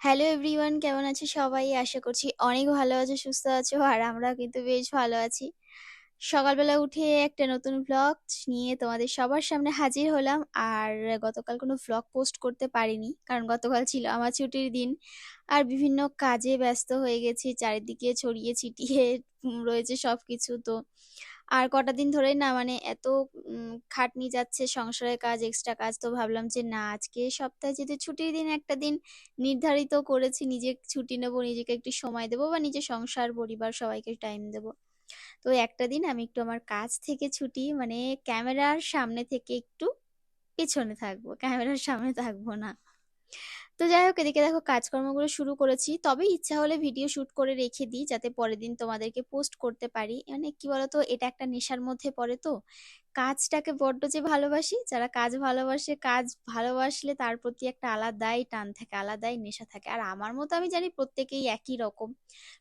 Hello everyone কেমন আছে সবাই? আশা করছি অনেক ভালো আছো, সুস্থ আছো আর আমরা কিন্তু বেশ ভালো আছি। সকালবেলা উঠে একটা নতুন ব্লগ নিয়ে তোমাদের সবার সামনে হাজির হলাম। আর গতকাল কোনো ভ্লগ পোস্ট করতে পারিনি। কারণ গতকাল ছিল আমার ছুটির দিন। আর বিভিন্ন কাজে ব্যস্ত হয়ে গেছি। চারিদিকে ছড়িয়ে ছিটিয়ে রয়েছে সব কিছু তো আর কটা দিন ধরেই না মানে এত খাটনি যাচ্ছে সংসারের কাজ, এক্সট্রা কাজ তো ভাবলাম যে না আজকে সপ্তাহে যেহেতু ছুটির দিন একটা দিন নির্ধারিত করেছি নিজে ছুটি নেব, নিজেকে একটু সময় দেবো বা নিজের সংসার, পরিবার সবাইকে টাইম দেবো। তো একটা দিন আমি একটু আমার কাজ থেকে ছুটি মানে ক্যামেরার সামনে থেকে একটু পেছনে থাকব। ক্যামেরার সামনে থাকব না। তো যাই হোক, এদিকে দেখো কাজকর্মগুলো শুরু করেছি। তবে ইচ্ছা হলে ভিডিও শুট করে রেখে দিই, যাতে পরের দিন তোমাদেরকে পোস্ট করতে পারি। মানে কি বলতো, এটা একটা নেশার মধ্যে পড়ে তো। কাজটাকে বড্ড যে ভালোবাসি, যারা কাজ ভালোবাসে, কাজ ভালোবাসলে তার প্রতি একটা আলাদাই টান থাকে, আলাদাই নেশা থাকে। আর আমার মতো আমি জানি প্রত্যেকেই একই রকম।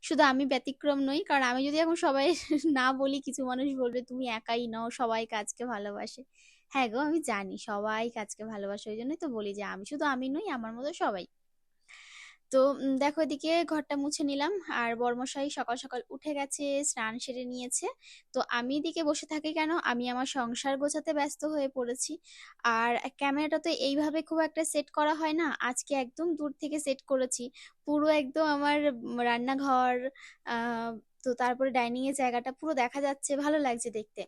শুধু আমি ব্যতিক্রম নই। কারণ আমি যদি এখন সবাই না বলি কিছু মানুষ বলবে তুমি একাই নও, সবাই কাজকে ভালোবাসে। হ্যাঁ গো আমি জানি সবাই কাজকে ভালোবাসে। ওই জন্যই তো বলি যে আমি শুধু আমি নই, আমার মতো সবাই। তো দেখো এদিকে ঘরটা মুছে নিলাম আর বরমশাই সকাল সকাল উঠে গেছে, স্নান সেরে নিয়েছে। তো আমি এদিকে বসে থাকি কেন? আমি আমার সংসার গোছাতে ব্যস্ত হয়ে পড়েছি। আর ক্যামেরাটা তো এইভাবে খুব একটা সেট করা হয় না। আজকে একদম দূর থেকে সেট করেছি। পুরো একদম আমার রান্নাঘর তো তারপরে ডাইনিং এর জায়গাটা পুরো দেখা যাচ্ছে, ভালো লাগছে দেখতে।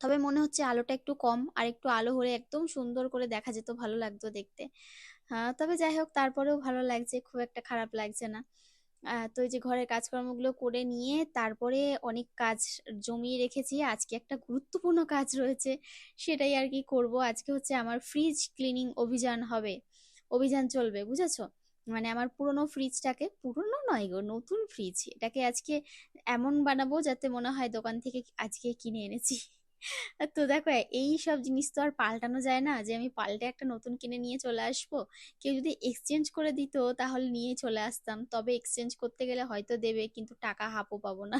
তবে মনে হচ্ছে আলোটা একটু কম। আর একটু আলো হলে একদম সুন্দর করে দেখা যেত, ভালো লাগতো দেখতে। তবে যাই হোক তারপরেও ভালো লাগছে, খুব একটা খারাপ লাগছে না। তো এই যে ঘরের কাজকর্মগুলো করে নিয়ে তারপরে অনেক কাজ জমিয়ে রেখেছি। আজকে একটা গুরুত্বপূর্ণ কাজ রয়েছে, সেটাই আর কি করব। আজকে হচ্ছে আমার ফ্রিজ ক্লিনিং অভিযান হবে। অভিযান চলবে, বুঝেছ? মানে আমার পুরনো ফ্রিজটাকে পুরনো নয় গো, নতুন ফ্রিজ। এটাকে আজকে এমন বানাবো যাতে মনে হয় দোকান থেকে আজকে কিনে এনেছি। তো দেখো, এই সব জিনিস তো আর পাল্টানো যায় না যে আমি পাল্টে একটা নতুন কিনে নিয়ে চলে আসব। কেউ যদি এক্সচেঞ্জ করে দিত তাহলে নিয়ে চলে আসতাম। তবে এক্সচেঞ্জ করতে গেলে হয়তো দেবে, কিন্তু টাকা হাফও পাবো না।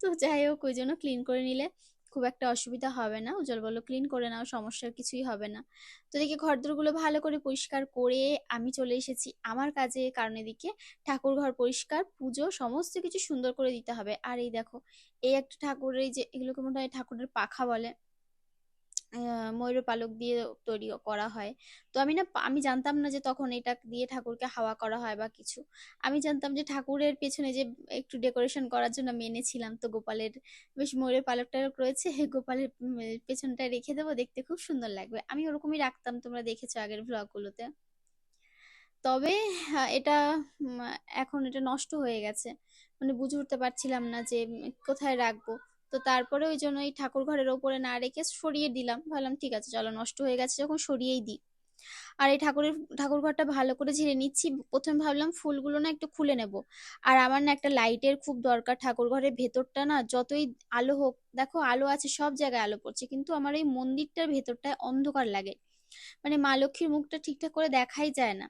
তো যাই হোক, ওই জন্য ক্লিন করে নিলে খুব একটা অসুবিধা হবে না। উজ্জ্বল বলল, "ক্লিন করে নাও, সমস্যার কিছুই হবে না।" তো এদিকে ঘরদোরগুলো ভালো করে পরিষ্কার করে আমি চলে এসেছি আমার কাজে। কারণ এদিকে ঠাকুর ঘর পরিষ্কার, পুজো সমস্ত কিছু সুন্দর করে দিতে হবে। আর এই দেখো এই একটা ঠাকুরের যে এগুলোকে মনে হয় ঠাকুরের পাখা বলে। আ ময়ূরের পালক দিয়ে তৈরি করা হয়। তো আমি না আমি জানতাম না যে তখন এটা দিয়ে ঠাকুরকে হাওয়া করা হয় বা কিছু। আমি জানতাম যে ঠাকুরের পেছনে যে একটু ডেকোরেশন করার জন্য আমি এনেছিলাম। তো গোপালের বেশ ময়ূরের পালক-টালক রয়েছে, গোপালের উম পেছনটায় রেখে দেবো, দেখতে খুব সুন্দর লাগবে। আমি ওরকমই রাখতাম, তোমরা দেখেছ আগের ভ্লগগুলোতে। তবে এটা এখন এটা নষ্ট হয়ে গেছে। মানে বুঝে উঠতে পারছিলাম না যে কোথায় রাখব। তো তারপরে ওইজন্য এই ঠাকুরঘরের ওপরে না রেখে সরিয়ে দিলাম। ভাবলাম ঠিক আছে চলো নষ্ট হয়ে গেছে যখন সরিয়েই দিই। আর এই ঠাকুরের ঠাকুরঘরটা ভালো করে ঝেড়ে নিচ্ছি। প্রথমে ভাবলাম ফুলগুলো না একটু খুলে নেব। আর আমার না একটা লাইটের খুব দরকার ঠাকুরঘরের ভেতরটা না যতই আলো হোক, দেখো আলো আছে সব জায়গায় আলো পড়ছে। কিন্তু আমার এই মন্দিরটার ভেতরটায় অন্ধকার লাগে। মানে মা লক্ষ্মীর মুখটা ঠিকঠাক করে দেখাই যায় না।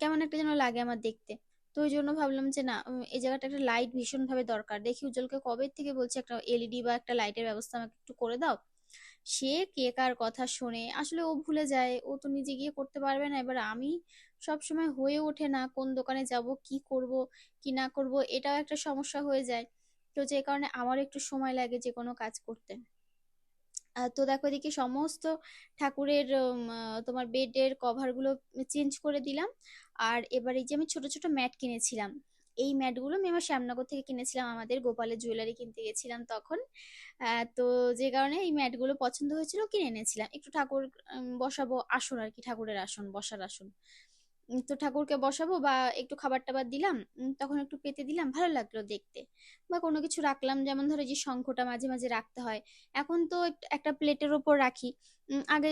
কেমন একটা যেন লাগে আমার দেখতে। তো ওই জন্য ভাবলাম যে না এই জায়গাটা একটা লাইট ভীষণভাবে দরকার। দেখি উজ্জ্বলকে কবে থেকে বলছি একটা এলইডি বা একটা লাইটের ব্যবস্থা আমাকে একটু করে দাও। সে কে কার কথা শোনে। আসলে ও ভুলে যায়। ও তো নিজে গিয়ে করতে পারবে না। এবার আমি সবসময় হয়ে ওঠে না কোন দোকানে যাব, কি করব, কি না করব এটাও একটা সমস্যা হয়ে যায়। তো যে কারণে আমারও একটু সময় লাগে যে কোনো কাজ করতে। তো দেখো এদিকে সমস্ত ঠাকুরের তোমার বেডের কভারগুলো চেঞ্জ করে দিলাম। আর এবার এই যে আমি ছোট, ছোট ম্যাট কিনেছিলাম। এই ম্যাটগুলো আমি আমার শ্যামনগর থেকে কিনেছিলাম আমাদের গোপালের জুয়েলারি কিনতে গেছিলাম তখন। তো যে কারণে এই ম্যাটগুলো পছন্দ হয়েছিল কিনে এনেছিলাম। একটু ঠাকুর বসাবো আসন আর কি ঠাকুরের আসন, বসার আসন। তো ঠাকুরকে বসাবো বা একটু খাবার-টাবার দিলাম। তখন একটু পেতে দিলাম, ভালো লাগল দেখতে। বা কোনো কিছু রাখলাম যেমন ধরো যে শঙ্খটা মাঝে, মাঝে রাখতে হয়। এখন তো একটা প্লেটের ওপর রাখি। আগে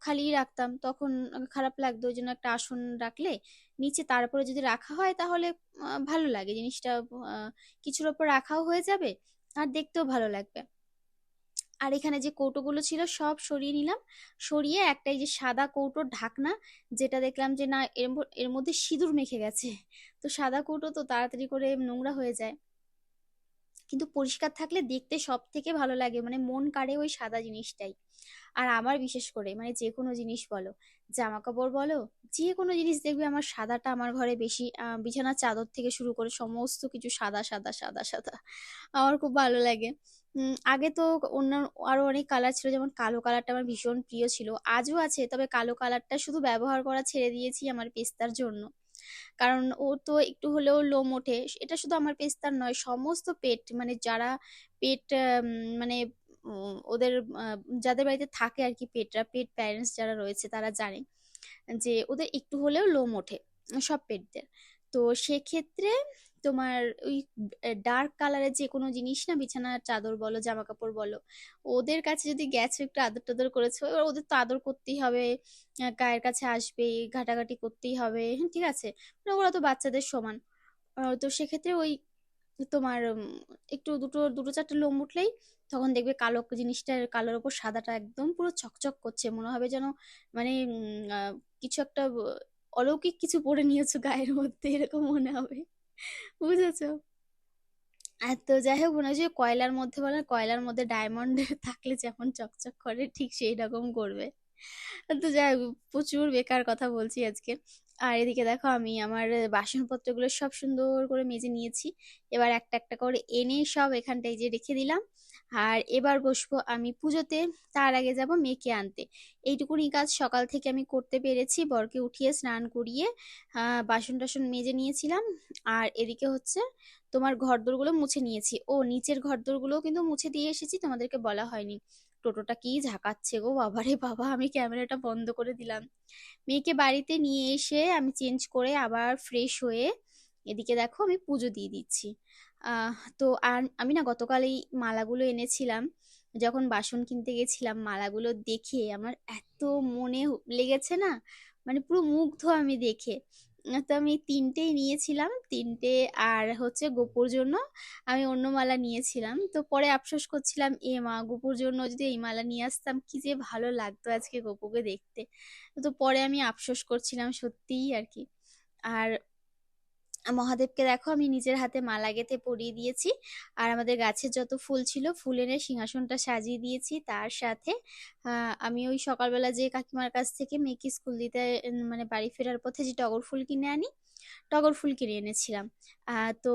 খালিই রাখতাম। তখন খারাপ লাগতো। ওইজন্য একটা আসন রাখলে নিচে তারপরে যদি রাখা হয় তাহলে ভালো লাগে জিনিসটা কিছুর ওপর রাখাও হয়ে যাবে আর দেখতেও ভালো লাগবে। আর এখানে যে কৌটোগুলো ছিল সব সরিয়ে নিলাম। সরিয়ে একটা এই যে সাদা কৌটোর ঢাকনা, যেটা দেখলাম যে না এর এর মধ্যে সিঁদুর মেখে গেছে। তো সাদা কৌটো তো তাড়াতাড়ি করে নোংরা হয়ে যায়। কিন্তু পরিষ্কার থাকলে দেখতে সব থেকে ভালো লাগে মানে মন কাড়ে ওই সাদা জিনিসটাই আর আমার বিশেষ করে মানে যে কোনো জিনিস বলো জামা কাপড় বলো, যে কোনো জিনিস দেখবে আমার সাদাটা আমার ঘরে বেশি বিছানার চাদর থেকে শুরু করে সমস্ত কিছু সাদা সাদা সাদা সাদা আমার খুব ভালো লাগে আগে তো অন্য আরও অনেক কালার ছিল, যেমন কালো কালারটা আমার ভীষণ প্রিয় ছিল। আজও আছে, তবে কালো কালারটা শুধু ব্যবহার করা ছেড়ে দিয়েছি আমার পেস্তার জন্য। কারণ ও তো একটু হলেও লোম ওঠে, এটা শুধু আমার পেস্তার নয়, সমস্ত পেট মানে যারা পেট মানে ওদের যাদের বাড়িতে থাকে আর কি পেটরা, পেট প্যারেন্টস যারা রয়েছে তারা জানে যে ওদের একটু হলেও লোম ওঠে, সব পেটদের। তো সেক্ষেত্রে তোমার ওই ডার্ক কালারের যে কোনো জিনিস না বিছানার চাদর বলো জামা কাপড় বলো ওদের কাছে যদি গেছো একটু আদর টাদর করেছ ওদের তো আদর করতেই হবে গায়ের কাছে আসবে ঘাটাঘাটি করতেই হবে হ্যাঁ, ঠিক আছে? মানে ওরা তো বাচ্চাদের সমান। তো সেক্ষেত্রে ওই তোমার একটু দুটো দুটো চারটে লোম উঠলেই তখন দেখবে কালো জিনিসটা কালোর ওপর সাদাটা একদম পুরো চকচক করছে মনে হবে যেন মানে কিছু একটা অলৌকিক কিছু পরে নিয়েছো গায়ের মধ্যে এরকম মনে হবে। বুঝেছ? আর তো যাই হোক মনে হয় কয়লার মধ্যে বলে কয়লার মধ্যে ডায়মন্ড থাকলে যেমন চকচক করে, ঠিক সেই রকম করবে। তো যাই হোক, প্রচুর বেকার কথা বলছি আজকে। আর এদিকে দেখো আমি আমার বাসনপত্রগুলো সব সুন্দর করে মেজে নিয়েছি। এবার একটা একটা করে এনে সব এখানটায় যে রেখে দিলাম। আর এবার বসবো আমি পুজোতে, তার আগে যাব মেয়েকে আনতে। এইটুকুনি কাজ সকাল থেকে আমি করতে পেরেছি, বরকে উঠিয়ে স্নান করিয়ে বাসন টাসন মেজে নিয়েছিলাম। আর এদিকে হচ্ছে তোমার ঘরদোরগুলো মুছে নিয়েছি। ও, নিচের ঘরদোরগুলোও কিন্তু মুছে দিয়ে এসেছি, তোমাদেরকে বলা হয়নি। টোটোটা কি ঝাঁকাচ্ছে গো বাবারে বাবা, আমি ক্যামেরাটা বন্ধ করে দিলাম। মেয়েকে বাড়িতে নিয়ে এসে আমি চেঞ্জ করে আবার ফ্রেশ হয়ে, এদিকে দেখো আমি পুজো দিয়ে দিচ্ছি। তো আর আমি না গতকাল এই মালাগুলো এনেছিলাম, যখন বাসন কিনতে গেছিলাম মালাগুলো দেখে আমার এত মনে লেগেছে না মানে পুরো মুগ্ধ আমি দেখে। তো আমি তিনটেই নিয়েছিলাম, তিনটে আর হচ্ছে গোপুর জন্য আমি অন্য মালা নিয়েছিলাম। তো পরে আফসোস করছিলাম, এ মা, গোপুর জন্য যদি এই মালা নিয়ে আসতাম, কি যে ভালো লাগতো আজকে গোপুকে দেখতে। তো পরে আমি আফসোস করছিলাম সত্যিই আর কি। আর মহাদেবকে দেখো, আমি নিজের হাতে মালা গেঁথে পরিয়ে দিয়েছি। আর আমাদের গাছের যত ফুল ছিল, ফুল এনে সিংহাসনটা সাজিয়ে দিয়েছি। তার সাথে আমি ওই সকালবেলা যে কাকিমার কাছ থেকে মেয়েকে স্কুল দিতে মানে বাড়ি ফেরার পথে যে টগর ফুল কিনে আনি, টগর ফুল কিনে এনেছিলাম। তো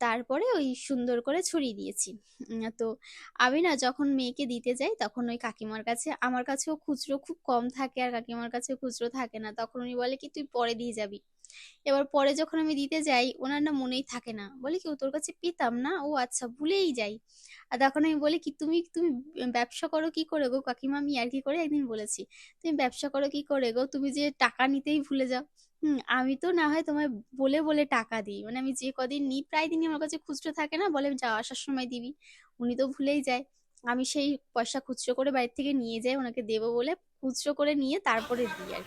তারপরে ওই সুন্দর করে ছড়িয়ে দিয়েছি। তো আমি না যখন মেয়েকে দিতে যাই, তখন ওই কাকিমার কাছে, আমার কাছেও খুচরো খুব কম থাকে, আর কাকিমার কাছেও খুচরো থাকে না। তখন উনি বলে কি, তুই পরে দিয়ে যাবি। এবার পরে যখন আমি দিতে যাই, ওনার না মনেই থাকে না। বলে কি তোর কাছে পেতাম না? ও আচ্ছা ভুলেই যাই। আর তখন আমি বলি কি, তুমি তুমি ব্যবসা করো কি করে গো? কাকিমা, আমি আর কি করে একদিন বলেছি, তুমি ব্যবসা করো কি করে গো? তুমি যে টাকা নিতেই ভুলে যাও। হুম, আমি তো না হয় তোমায় বলে বলে টাকা দিই। মানে আমি যে কদিন নিই, প্রায় দিনই আমার কাছে খুচরো থাকে না? বলে যাওয়া আসার সময় দিবি। উনি তো ভুলেই যায়। আমি সেই পয়সা খুচরো করে বাড়ির থেকে নিয়ে যাই, ওনাকে দেবো বলে খুচরো করে নিয়ে তারপরে দিই আর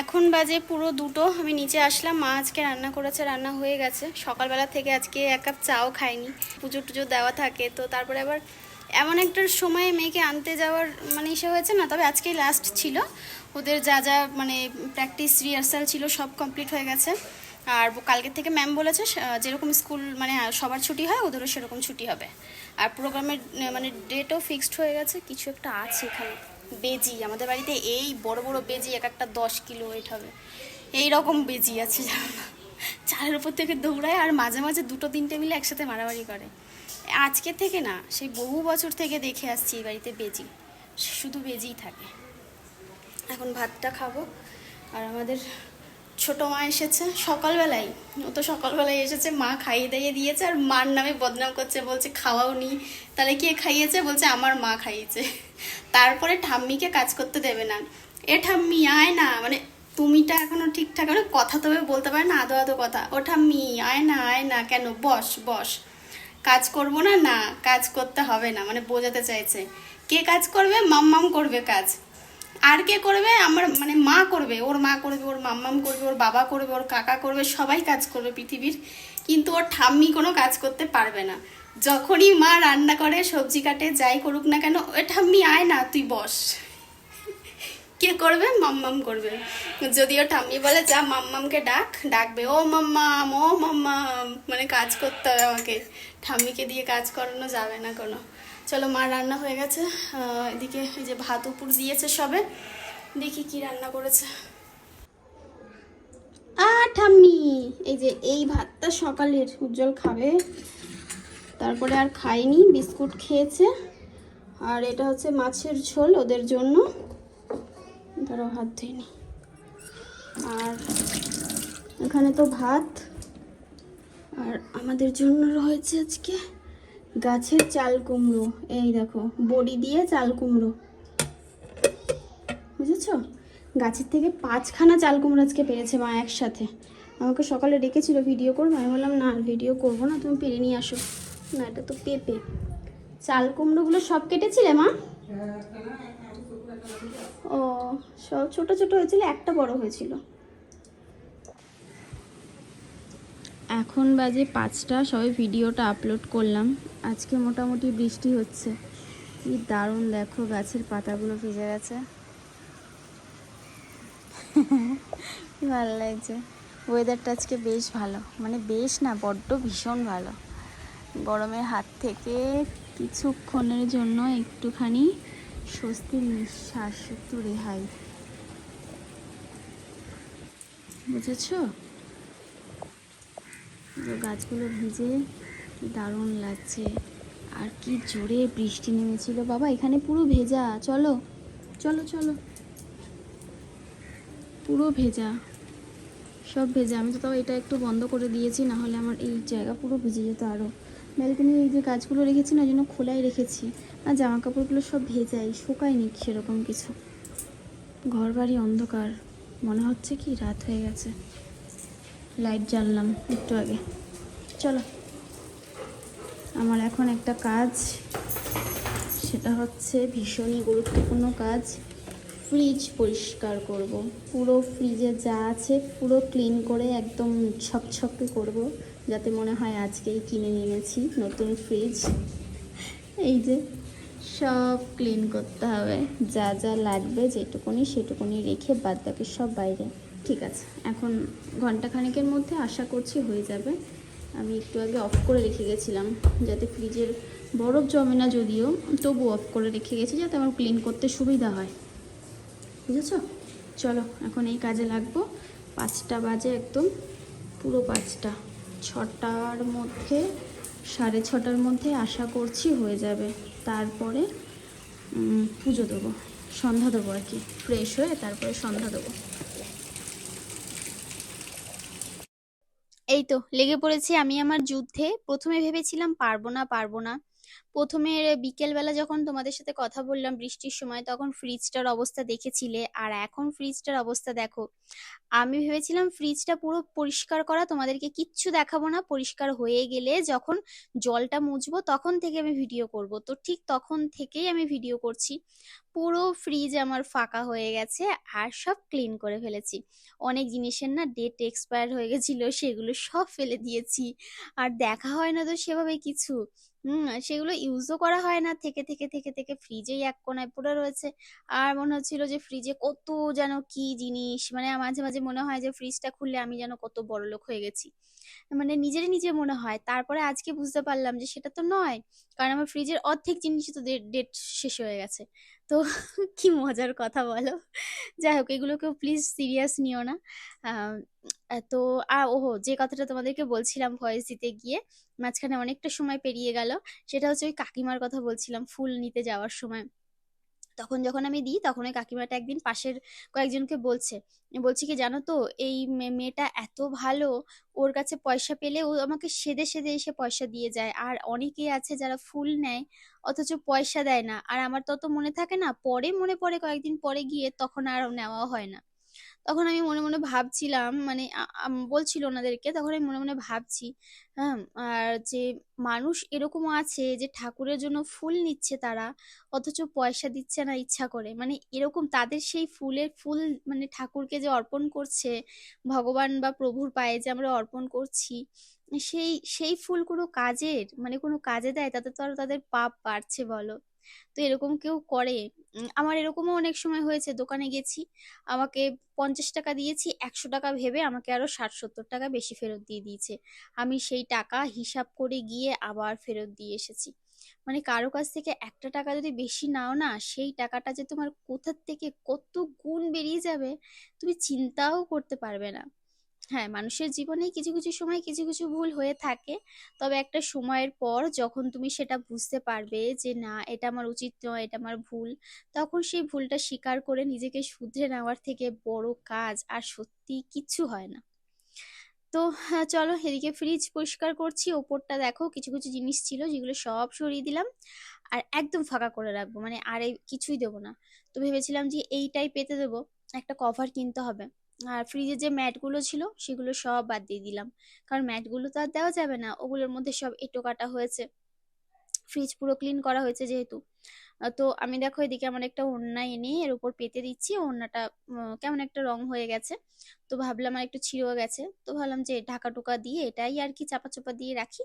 এখন বাজে পুরো দুটো, আমি নিচে আসলাম, মা আজকে রান্না করেছে, রান্না হয়ে গেছে। সকালবেলা থেকে আজকে এক কাপ চাও খাইনি, পুজো টুজো দেওয়া থাকে, তো তারপরে আবার এমন একটা সময়ে মেয়েকে আনতে যাওয়ার মানে ইসে হয়েছে না, তবে আজকেই লাস্ট ছিল। ওদের যা যা মানে প্র্যাকটিস রিহার্সাল ছিল সব কমপ্লিট হয়ে গেছে। আর কালকের থেকে ম্যাম বলেছে যেরকম স্কুল মানে সবার ছুটি হয়, ওদেরও সেরকম ছুটি হবে। আর প্রোগ্রামের মানে ডেটও ফিক্সড হয়ে গেছে, কিছু একটা আছে এখানে। বেজি, আমাদের বাড়িতে এই বড় বড় বেজি, এক একটা দশ কিলো ওয়েট হবে। এই রকম বেজি আছে চালের উপর থেকে দৌড়ায় আর মাঝে মাঝে দুটো তিনটে মিলে একসাথে মারামারি করে। আজকে থেকে না, সেই বহু বছর থেকে দেখে আসছি এই বাড়িতে বেজি। শুধু বেজিই থাকে। এখন ভাতটা খাব, আর আমাদের ছোট মা এসেছে সকালবেলায় ও তো সকালবেলায় এসেছে, মা খাইয়ে দাইয়ে দিয়েছে আর মার নামে বদনাম করছে, বলছে, খাওয়াও নি। তাহলে কে খাইয়েছে? বলছে, আমার মা খাইয়েছে। তারপরে ঠাম্মিকে কাজ করতে দেবে না। এ ঠাম্মি, আয় না। মানে তুমিটা এখনও ঠিকঠাক মানে কথা তবে বলতে পারে না, আদো আদো কথা। ও ঠাম্মি, আয় না আয় না, কেন? বস বস। কাজ করব না? না, কাজ করতে হবে না। মানে বোঝাতে চাইছে। কে কাজ করবে? মাম্মাম করবে কাজ। আর কে করবে? আমার মানে মা করবে। ওর মা করবে, ওর মাম্মাম করবে, ওর বাবা করবে, ওর কাকা করবে, সবাই কাজ করবে পৃথিবীর। কিন্তু ওর ঠাম্মি কোনো কাজ করতে পারবে না। যখনই মা রান্না করে, সবজি কাটে, যাই করুক না কেন, ওই ঠাম্মি আয় না, তুই বস। কে করবে? মাম্মাম করবে। যদিও ঠাম্মি বলে, যা, মাম্মামকে ডাক, ডাকবে। ও মাম্মাম ও মাম্মাম। মানে কাজ করতে হবে আমাকে। ঠাম্মিকে দিয়ে কাজ করানো যাবে না কোনো। চলো, মা রান্না হয়ে গেছে। এদিকে এই যে ভাত উপর দিয়েছে সবে। দেখি কি রান্না করেছে। আ ঠাম্মি এই যে এই ভাতটা সকালের, উজ্জ্বল খাবে। তারপরে আর খায়নি, বিস্কুট খেয়েছে। আর এটা হচ্ছে মাছের ঝোল ওদের জন্য। ধরো, হাত ধুইনি আর এখানে তো ভাত। আর আমাদের জন্য রয়েছে আজকে গাছের চাল কুমড়ো এই দেখো বড়ি দিয়ে চাল কুমড়ো। বুঝেছ? গাছের থেকে পাঁচখানা চাল কুমড়ো আজকে পেরেছে মা একসাথে। আমাকে সকালে ডেকেছিল ভিডিও করব? আমি বললাম না ভিডিও করব না তুমি পেরে নিয়ে আসো। না এটা তো পেঁপে। চাল কুমড়োগুলো সব কেটেছিলে মা? ও সব ছোট ছোট হয়েছিল একটা বড় হয়েছিল। এখন বাজে পাঁচটা, সবাই ভিডিওটা আপলোড করলাম। আজকে মোটামুটি বৃষ্টি হচ্ছে। কি দারুণ, দেখো গাছের পাতাগুলো ভিজে গেছে। ভালো লাগছে। ওয়েদারটা আজকে বেশ ভালো। মানে বেশ না, বড্ড ভীষণ ভালো। গরমের হাত থেকে কিছুক্ষণের জন্য একটুখানি স্বস্তির নিঃশ্বাস, একটু রেহাই। বুঝেছ? গাছগুলো ভিজে দারুণ লাগছে। আর কি জোরে বৃষ্টি নেমেছিল। বাবা, এখানে পুরো ভেজা। চলো চলো চলো। পুরো ভেজা। সব ভেজা। আমি তো তাও এটা একটু বন্ধ করে দিয়েছি না হলে আমার এই জায়গা পুরো ভিজে যেত আরও ব্যালকনির এই যে গাছগুলো রেখেছি না জন্য খোলাই রেখেছি। আর জামা কাপড়গুলো সব ভেজাই, শুকায়নি সেরকম কিছু। ঘর বাড়ি অন্ধকার। মনে হচ্ছে কি রাত হয়ে গেছে। লাইট জ্বাললাম একটু আগে। চলো। আমার এখন একটা কাজ। সেটা হচ্ছে ভীষণই গুরুত্বপূর্ণ কাজ। ফ্রিজ পরিষ্কার করব। পুরো ফ্রিজে যা আছে পুরো ক্লিন করে একদম ছকছকে করব। যাতে মনে হয় আজকেই কিনে নিয়েছি নতুন ফ্রিজ এই যে, সব ক্লিন করতে হবে। যা যা লাগবে যেটুকুনি সেটুকুনি রেখে বাদ বাকি সব বাইরে। ঠিক আছে। এখন ঘন্টাখানেকের মধ্যে আশা করছি হয়ে যাবে। আমি একটু আগে অফ করে রেখে গেছিলাম, যাতে ফ্রিজের বরফ জমে না যদিও। তবু অফ করে রেখে গেছি যাতে আমার ক্লিন করতে সুবিধা হয়। বুঝেছ? চলো, এখন এই কাজে লাগবো। পাঁচটা বাজে একদম, পুরো পাঁচটা। ছটার মধ্যে, সাড়ে ছটার মধ্যে আশা করছি হয়ে যাবে। তারপরে পুজো দেবো, সন্ধ্যা দেবো আর কি। ফ্রেশ হয়ে তারপরে সন্ধ্যা দেবো। এই তো লেগে পড়েছি আমি আমার যুদ্ধে। প্রথমে ভেবেছিলাম পারব না পারব না। প্রথমে বিকেলবেলা যখন তোমাদের সাথে কথা বললাম বৃষ্টির সময়, তখন ফ্রিজটার অবস্থা দেখেছিলে। আর এখন ফ্রিজটার অবস্থা দেখো। আমি ভেবেছিলাম ফ্রিজটা পুরো পরিষ্কার করা, তোমাদেরকে কিচ্ছু দেখাবো না, পরিষ্কার হয়ে গেলে যখন জলটা মুছবো তখন থেকে আমি ভিডিও করব। তো ঠিক তখন থেকেই আমি ভিডিও করছি। পুরো ফ্রিজ আমার ফাঁকা হয়ে গেছে আর সব ক্লিন করে ফেলেছি। অনেক জিনিসের না ডেট এক্সপায়ার হয়ে গেছিল, সেগুলো সব ফেলে দিয়েছি। আর দেখা হয় না তো সেভাবে কিছু। হুম, সেগুলো ইউজও করা হয় না। থেকে থেকে থেকে থেকে ফ্রিজেই এক কোনায় পড়ে রয়েছে। আর মনে হচ্ছিল যে ফ্রিজে কত যেন কি জিনিস মানে মাঝে মাঝে মনে হয় যে ফ্রিজটা খুললে আমি যেন কত বড়লোক হয়ে গেছি। মানে নিজেরই নিজে মনে হয়। তারপরে আজকে বুঝতে পারলাম যে সেটা তো নয়, কারণ আমার ফ্রিজের অর্ধেক জিনিসই তো ডেট শেষ হয়ে গেছে। তো কি মজার কথা বলো। যাই হোক, এগুলোকেও প্লিজ সিরিয়াস নিও না। তো আর ওহো, যে কথাটা তোমাদেরকে বলছিলাম ভয়েস দিতে গিয়ে, মাঝখানে অনেকটা সময় পেরিয়ে গেল। সেটা হচ্ছে ওই কাকিমার কথা বলছিলাম, ফুল নিতে যাওয়ার সময়। তখন যখন আমি দিই, তখন ওই কাকিমাটা একদিন পাশের কয়েকজনকে বলছে, বলছি কি জানো তো, এই মেয়েটা এত ভালো, ওর কাছে পয়সা পেলে ও আমাকে সেদে সেদে এসে পয়সা দিয়ে যায়। আর অনেকেই আছে যারা ফুল নেয়, অথচ পয়সা দেয় না। আর আমার তত মনে থাকে না, পরে মনে পড়ে, কয়েকদিন পরে গিয়ে তখন আর নেওয়া হয় না। তখন আমি মনে মনে ভাবছিলাম মানে বলছিল ওনাদেরকে, তখন আমি মনে মনে ভাবছি হ্যাঁ আর যে মানুষ এরকমও আছে যে ঠাকুরের জন্য ফুল নিচ্ছে তারা, অথচ পয়সা দিচ্ছে না ইচ্ছা করে। মানে এরকম তাদের সেই ফুলের ফুল মানে ঠাকুরকে যে অর্পণ করছে, ভগবান বা প্রভুর পায়ে যে আমরা অর্পণ করছি, সেই সেই ফুল কোনো কাজের মানে কোনো কাজে দেয়, তাতে তো আর তাদের পাপ বাড়ছে বলো। তো এরকম কেউ করে। আমার এরকমও অনেক সময় হয়েছে, দোকানে গেছি, আমাকে পঞ্চাশ টাকা দিয়েছি, একশো টাকা ভেবে আমাকে আরও ষাট সত্তর টাকা বেশি ফেরত দিয়ে দিয়েছে। আমি সেই টাকা হিসাব করে গিয়ে আবার ফেরত দিয়ে এসেছি। মানে কারও কাছ থেকে একটা টাকা যদি বেশি নাও না, সেই টাকাটা যে তোমার কোথার থেকে কত গুণ বেরিয়ে যাবে, তুমি চিন্তাও করতে পারবে না। হ্যাঁ মানুষের জীবনে কিছু কিছু সময় কিছু কিছু ভুল হয়ে থাকে। তবে একটা সময়ের পর যখন তুমি সেটা বুঝতে পারবে যে না এটা আমার উচিত নয় এটা আমার ভুল তখন সেই ভুলটা স্বীকার করে নিজেকে শুধরে নেওয়ার থেকে বড় কাজ আর সত্যি কিচ্ছু হয় না। তো হ্যাঁ, চলো এদিকে ফ্রিজ পরিষ্কার করছি। ওপরটা দেখো কিছু কিছু জিনিস ছিল যেগুলো সব সরিয়ে দিলাম। আর একদম ফাঁকা করে রাখব মানে আর কিছুই দেবো না। তো ভেবেছিলাম যে এইটাই পেতে দেবো। একটা কভার কিনতে হবে। আর ফ্রিজে যে ম্যাটগুলো ছিল, সেগুলো সব বাদ দিয়ে দিলাম। কারণ ম্যাটগুলো তো আর দেওয়া যাবে না, ওগুলোর মধ্যে সব এঁটো কাটা হয়েছে। ফ্রিজ পুরো ক্লিন করা হয়েছে যেহেতু। তো আমি দেখো এদিকে আমার একটা ওড়না এনে এর উপর পেতে দিচ্ছি। ওড়নাটা কেমন একটা রং হয়ে গেছে। তো ভাবলাম আর একটু ছিঁড়েও গেছে। তো ভাবলাম যে ঢাকা টোকা দিয়ে এটাই আর কি চাপা চাপা দিয়ে রাখি।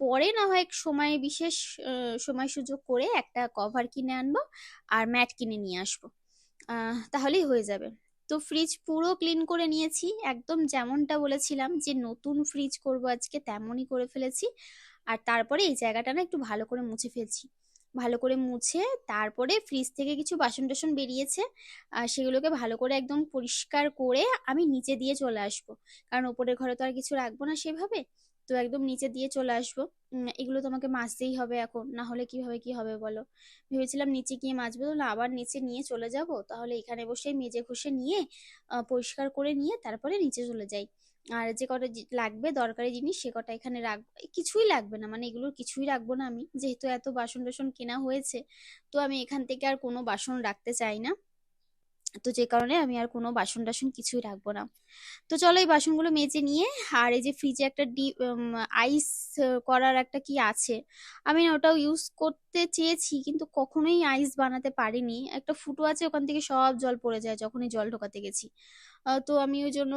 পরে না হয় সময় বিশেষ সময় সুযোগ করে একটা কভার কিনে আনব আর ম্যাট কিনে নিয়ে আসব। তাহলেই হয়ে যাবে। তো ফ্রিজ পুরো ক্লিন করে নিয়েছি, একদম যেমনটা বলেছিলাম যে নতুন ফ্রিজ করব আজকে তেমনই করে ফেলেছি। আর তারপরে এই জায়গাটা না একটু ভালো করে মুছে ফেলছি। ভালো করে মুছে তারপরে ফ্রিজ থেকে কিছু বাসন টাসন বেরিয়েছে, আর সেগুলোকে ভালো করে একদম পরিষ্কার করে আমি নিচে দিয়ে চলে আসব। কারণ ওপরের ঘরে তো আর কিছু রাখব না সেভাবে, তো একদম নিচে দিয়ে চলে আসব। এগুলো তোমাকে মাজতেই হবে এখন, না হলে কীভাবে কি হবে বলো? ভেবেছিলাম নিচে গিয়ে মাজবো তো না আবার নিচে নিয়ে চলে যাব। তাহলে এখানে বসে মেজে ঘষে নিয়ে পরিষ্কার করে নিয়ে তারপরে নিচে চলে যাই। আর যে কটা লাগবে, দরকারি জিনিস সে কটা এখানে রাখব কিছুই লাগবে না মানে এগুলোর কিছুই রাখব না আমি, যেহেতু এত বাসন টাসন কেনা হয়েছে, তো আমি এখান থেকে আর কোনো বাসন রাখতে চাই না। তো যে কারণে আমি আর কোনো বাসন টাসন কিছুই রাখব না। তো চলো এই বাসনগুলো মেজে নিয়ে, আর এই যে ফ্রিজে একটা ডি আইস করার একটা কি আছে, আমি না ওটাও ইউজ করতে চেয়েছি, কিন্তু কখনোই আইস বানাতে পারিনি। একটা ফুটো আছে, ওখান থেকে সব জল পড়ে যায়, যখনই জল ঢোকাতে গেছি। তো আমি ওই জন্য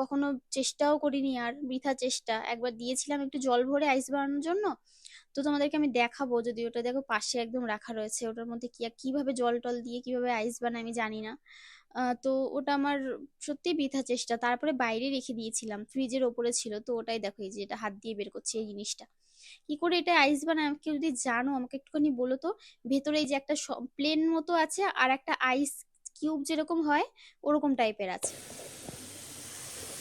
কখনো চেষ্টাও করিনি, আর বৃথা চেষ্টা। একবার দিয়েছিলাম একটু জল ভরে আইস বানানোর জন্য তো তোমাদেরকে আমি দেখাবো যদি ওটা দেখো পাশে একদম রাখা রয়েছে, ওটার মধ্যে কি কীভাবে জল টল দিয়ে কীভাবে আইস বানায় আমি জানি না। তো ওটা আমার সত্যি বৃথা চেষ্টা। তারপরে বাইরে রেখে দিয়েছিলাম ফ্রিজের ওপরে ছিল। তো ওটাই দেখো, এই যে এটা হাত দিয়ে বের করছি এই জিনিসটা। কি করে এটা আইস বানায় আমাকে যদি জানো, আমাকে একটুখানি বলো তো? ভেতরে এই যে একটা প্লেন মতো আছে আর একটা আইস কিউব যেরকম হয়, ওরকম টাইপের আছে।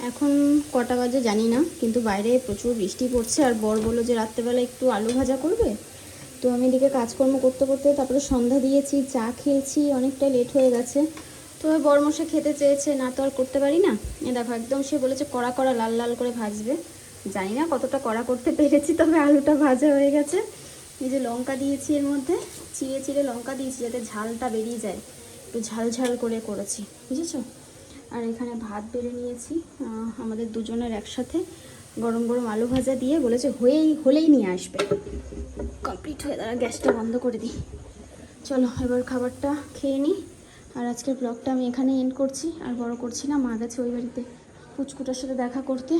এখন কটা বাজে জানি না, কিন্তু বাইরে প্রচুর বৃষ্টি পড়ছে আর বর বলল যে রাত্রেবেলা একটু আলু ভাজা করবে। তো আমি এদিকে কাজকর্ম করতে করতে তারপরে সন্ধ্যা দিয়েছি, চা খেয়েছি অনেকটা লেট হয়ে গেছে। তো ওই বরমশা খেতে চেয়েছে, না তো আর করতে পারি না। এ দেখো, একদম সে বলেছে কড়া কড়া লাল লাল করে ভাজবে। জানি না কতটা কড়া করতে পেরেছি, তবে আলুটা ভাজা হয়ে গেছে। এই যে লঙ্কা দিয়েছি এর মধ্যে, চিড়ে চিড়ে লঙ্কা দিয়েছি যাতে ঝালটা বেরিয়ে যায়। একটু ঝাল ঝাল করে করেছি, বুঝেছ? আর এখানে ভাত বেড়ে নিয়েছি। আমাদের দুজনের একসাথে গরম গরম আলু ভাজা দিয়ে বলেছে হয়েই, হলেই নিয়ে আসবে। কমপ্লিট হয়ে, দাঁড়া, গ্যাসটা বন্ধ করে দিই। চলো, এবার খাবারটা খেয়ে নিই। আর আজকের ব্লগটা আমি এখানে এন্ড করছি। আর বড় করছি না, মা গেছে ওই বাড়িতে পুচকুটার সাথে দেখা করতে।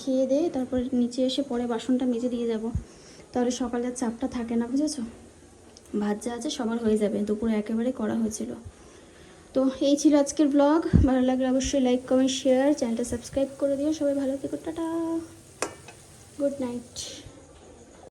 খেয়ে দিয়ে তারপরে নিচে এসে পরে বাসনটা মেজে দিয়ে যাব। তাহলে সকালের চাপটা থাকে না, বুঝেছ? ভাত যা আছে সবার হয়ে যাবে, দুপুরে একেবারে করা হয়েছিল। তো এই ছিল আজকের ব্লগ ভালো লাগলে অবশ্যই লাইক কমেন্ট শেয়ার চ্যানেলটা সাবস্ক্রাইব করে দিও। সবাই ভালো থেকো, টাটা। Good night